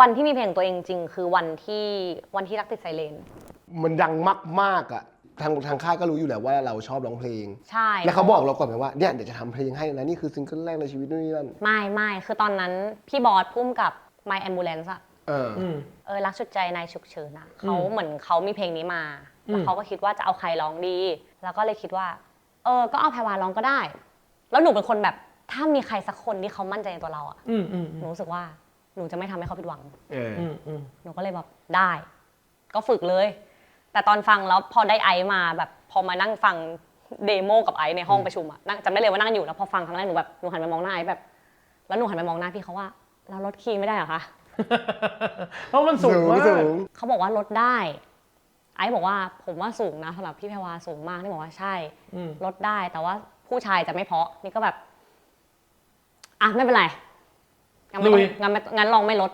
วันที่มีเพลงตัวเองจริง คือวันที่วันที่รักติดไซเรนมันดังมากๆอะทางทางค่ายก็รู้อยู่แล้วว่าเราชอบร้องเพลง ใช่ แล้วเขาบอกเราก่อนไหมว่าเนี่ยเดี๋ยวจะทำเพลงให้นะนี่คือซิงเกิลแรกในชีวิตนู่นนี่นั่นไม่ไม่คือตอนนั้นพี่บอสพุ่มกับ My Ambulance อะเอออ อืม เออรักชุดใจนายฉุกเฉินอะเขาอืมเหมือนเขามีเพลงนี้มาอืม แล้วเขาก็คิดว่าจะเอาใครร้องดี แล้วก็เลยคิดว่า เออ ก็เอาแพรวาร้องก็ได้ แล้วหนูเป็นคนแบบถ้ามีใครสักคนที่เขามั่นใจในตัวเราอะอืมอืมหนูรู้สึกว่า หนูจะไม่ทำให้เขาผิดหวัง เอออืมอืมหนูก็เลยแบบได้ ก็ฝึกเลย แต่ตอนฟังแล้วพอได้ไอซ์มาแบบพอมานั่งฟังเดโมกับไอซ์ในห้องประชุมอะนั่งจำได้เลยว่านั่งอยู่แล้วพอฟังครั้งแรกหนูแบบหนูหันไปมองหน้าไอซ์แบบ แล้วหนูหันไปมองหน้าพี่เขาว่าเราลดคีย์ไม่ได้เหรอคะเพราะมันสูงมาก สูง เขาบอกว่าลดได้ ไอซ์บอกว่าผมว่าสูงนะสำหรับพี่แพรวาสูงมากนี่บอกว่าใช่อืม ลดได้ แต่ว่าผู้ชายจะไม่เพราะนี่ก็แบบ อะไม่เป็นไร งั้นไม่ต้องลุยงั้นไม่งั้นลองไม่ลด